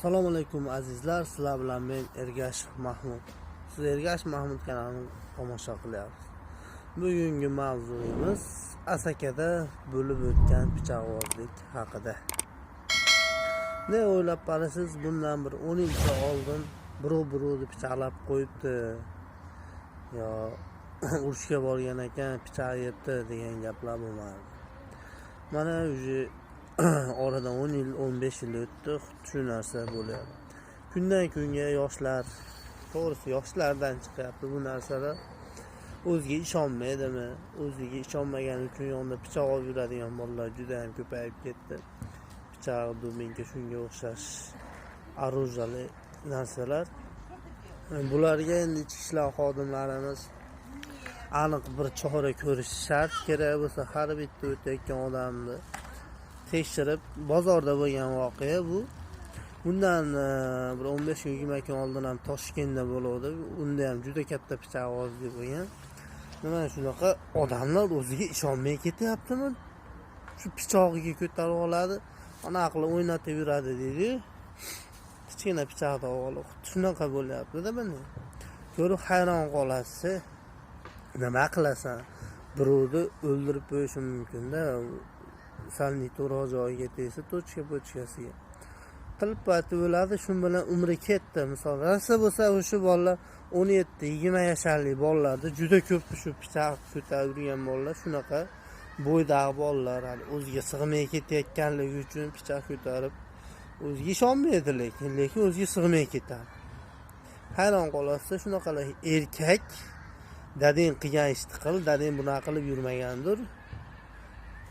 assalomu alaykum azizlar sizlar bilan men ergashev mahmud siz ergashev mahmud kanalini tomosha qilyapsiz bugungi mavzuyimiz asakada bo'lib o'tgan pichoqbozlik haqida ne o'ylab qolasiz bundan bir o'n yilcha oldin birov birovni pichoqlab qo'yibdi yo urushga borgan ekan pichoq yebdi degan gaplar bo'lmardi mana уже oradan o'n yil o'n besh yil o'tdi xuddi shu narsa bo'lyapti kundan kunga yoshlar to'g'risi yoshlardan chiqyapti bu narsalar o'ziga ishonmaydimi o'ziga ishonmagani uchun yonida pichoq olib yuradigan bolalar juda yam ko'payib ketdi pichoq dubinka shunga o'xshash оружиялы narsalar bularga endi ichki ishlar xodimlarimiz aniq bir chora ko'rish shart kerak bo'lsa har bitta o'tayotgan odamni tekshirib bozorda bo'lgan voqea bu. Bundan e, bir o'n besh yigirma kun oldin ham toshkentda bo'lgandi unda ham juda katta pichoqbozlik bo'lgan mana shunaqa odamlar o'ziga ishonmay ketyaptimi shu pichog'iga ko'tarib oladi. Anaqa qilib o'ynatib yuradi deydiyu kichkina pichoqni olib xuddi shunaqa bo'lyaptida buni ko'rib hayron qolasiz nima qilasan? Birovni o'ldirib qo'yishi mumkinda. Sal neto'g'ri joyiga tegsa tochka qilib tilpati bo'ladi shu bilan umri ketdi. Misol rosa bo'lsa o'sha bolalar o'n yetti yigirma yasharlik bolalarda juda ko'p shu pichoq ko'tarib yurgan bolalar shunaqa bo'ydagi bolalar hali o'ziga sig'may ketayotganligi uchun pichoq ko'tarib o'ziga ishonmaydi lekin lekin o'ziga sig'may ketadi. Hayron qolasiz shunaqalar erkak dadang qilgan ishni qil dadang bunaqa qilib yurmagandir.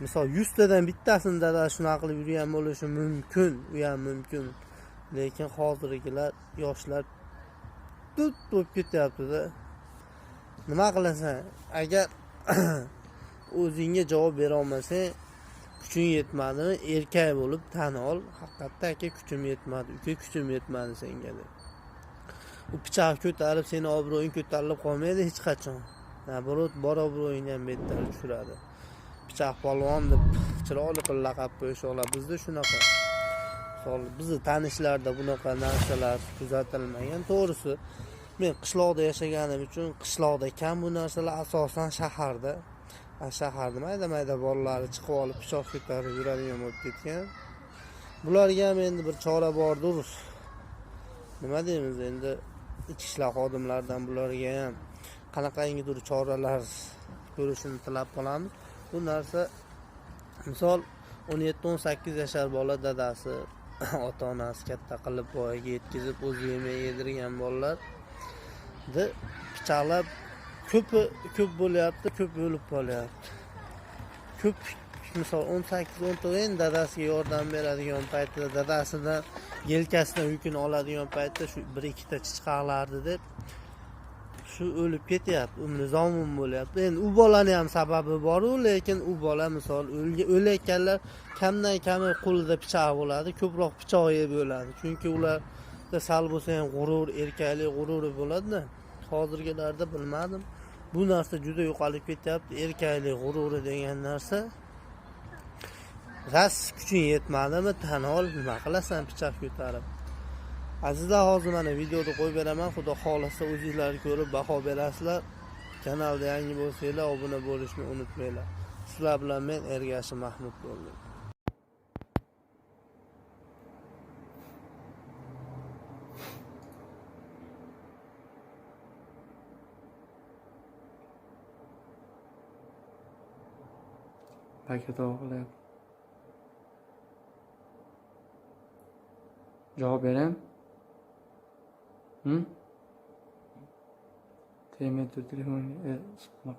Misol yuztadan bittasini dadasi shunaqa qilib yurgan bo'lishi mumkin u ham mumkin. Lekin hozirgilar yoshlar tut bo'lib ketyaptida nima qilasan? Agar o'zingga javob berolmasang kuching yetmadimi erkak bo'lib tan ol. Haqiqatda aka kuchim yetmadi uka kuchim yetmadi senga deb. U pichoq ko'tarib seni obro'ying ko'tarilib qolmaydi hech qachon. Наоборот bor obro'yingni ham bettar tushiradi. Pichoq polvon deb chiroyli qilib laqab qo'yishadi bizda shunaqa misol bizni tanishlarda bunaqa narsalar kuzatilmagan to'g'risi men qishloqda yashaganim uchun qishloqda kam bu narsalar asosan shaharda shaharni mayda mayda bolalari chiqib olib pichoq ko'tarib yuradigan bo'lib ketgan bularga ham endi bir chora bordir nima deymiz endi? İchki ishlar xodimlaridan bularga ham qanaqangidir choralar ko'rishini tilab qolamiz bu narsa misol o'n yetti o'n sakkiz yashar bola dadasi ota onasi katta qilib voyaga yetkazib o'zi yemay yedirgan bolalarni pichoqlab ko'pi ko'p bo'lyapti ko'p o'lib qolyapti. Ko'p misol o'n sakkiz o'n to'rt dadasiga yordam beradigan paytida dadasidan yelkasidan yukini oladigan paytda shu bir ikkita chichqaqlarni deb shu o'lib ketyapti umri zomin bo'lyapti. Endi u bolani ham sababi boru lekin u bola misol o'layotganlar kamdan kami qo'lida pichoq bo'ladi ko'proq pichoq yeb o'ladi. Chunki ularda sal bo'lsa ham g'urur erkaklik g'ururi bo'ladida. Hozirgilarda bilmadim. Bu narsa juda yo'qolib ketyapti erkaklik g'ururi degan narsa. Rost kuching yetmadimi? Tan ol nima qilasan? Pichoq azizlar hozir mana videoni qo'yib beraman. Xudo xohlasa o'zinglar ko'rib baho berasizlar. Kanalda yangi bo'lsanglar obuna bo'lishni unutmanglar. Sizlar bilan men ergashev mahmud bo'ldim. Paket qilyapti javob beraymi? Hmm? Temettü telefonu el sokmak.